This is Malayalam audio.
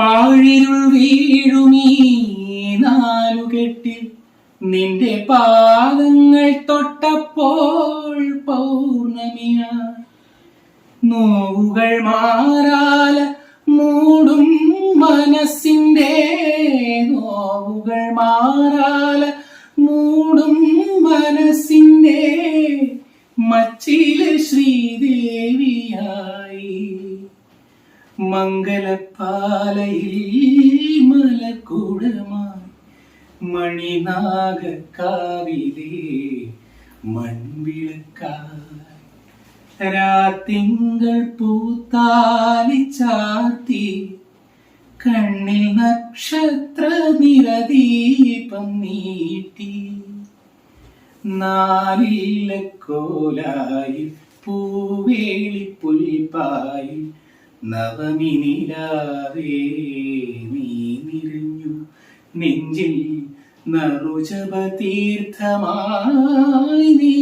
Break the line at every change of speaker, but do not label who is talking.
പാഴിരുൾ വീഴുമീ നാലുകെട്ടിൽ നിന്റെ പാദങ്ങൾ തൊട്ടപ്പോൾ പൗർണമിയാ. നോവുകൾ മാറാല മൂടും മനസ്സിന്റെ നോവുകൾ മാറാല മൂടും മനസ്സിന്റെ മച്ചിലെ മംഗലപ്പാലയിൽ മലക്കൂടമായി മണിനാഗക്കാവിലെ മൺവിളക്കായി രാത്തിങ്കൾ പൂത്താലി ചാർത്തി കണ്ണിൽ നക്ഷത്ര നിരദീപം നീട്ടി. നാലില്ലക്കോലായി പൂവേളി പുൽപ്പായി നവമി നെഞ്ചിൽ നറുജപ തീർത്ഥമായി നീ